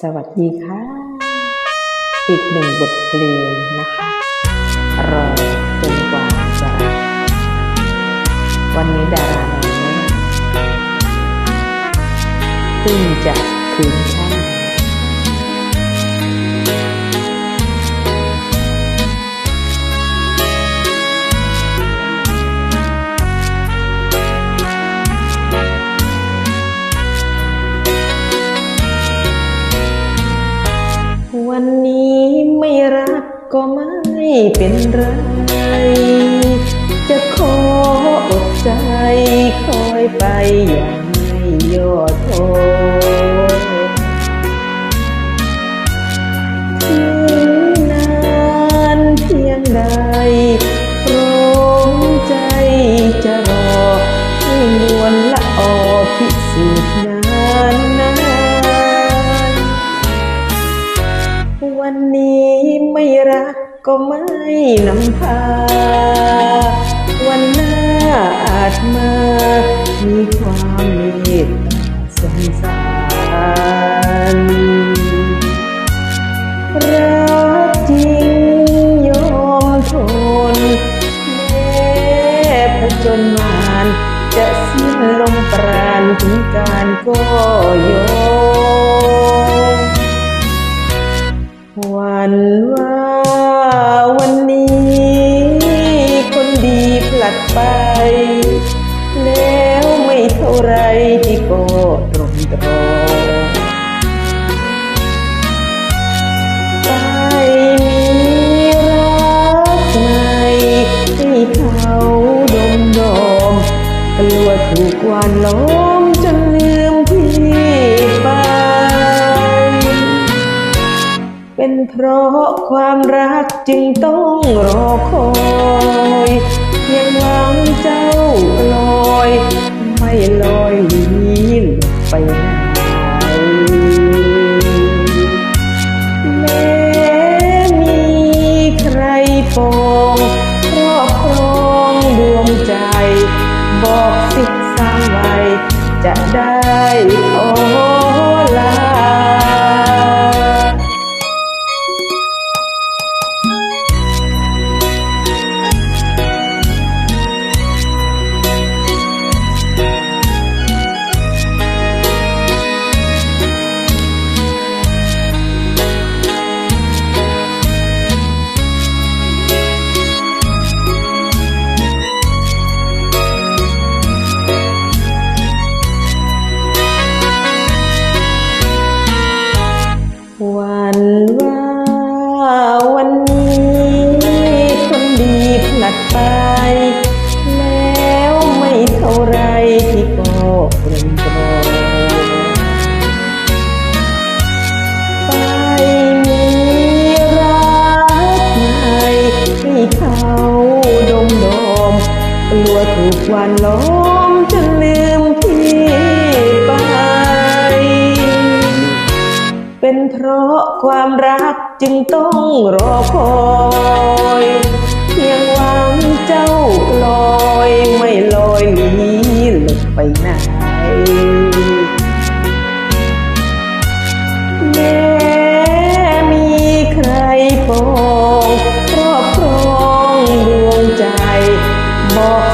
สวัสดีค่ะ อีกหนึ่งบทเพลงนะคะ รอจนกว่าจะวันนี้ดาราน้อยซึ่งจะคืนช่าง วันนี้ไม่รักก็ไม่เป็นไร จะขออดใจคอยไปอย่างไม่ย่อท้อถึงนานเพียงใดพร้อมใจจะรอให้นวลละออพิสูจน์ ไม่รักก็ไม่นำพา วันหน้าอาจมา มีความเมตตาสงสารรักจริงยอมทนแม้ผจญมานจะสิ้นลมปราณถึงการก็ย ตรงตรงไปมีรักใหม่ให้เขาดมดมกลัวถูกวานล้อมจนลืมพี่ไป เป็นเพราะความรักจึงต้องรอคอย จะได้ ก็กลมกลอไปมีรักใหม่ให้เขาดมดอมกลัวถูกวันล้อมจนลืมพี่ไป เป็นเพราะความรักจึงต้องรอคอย more.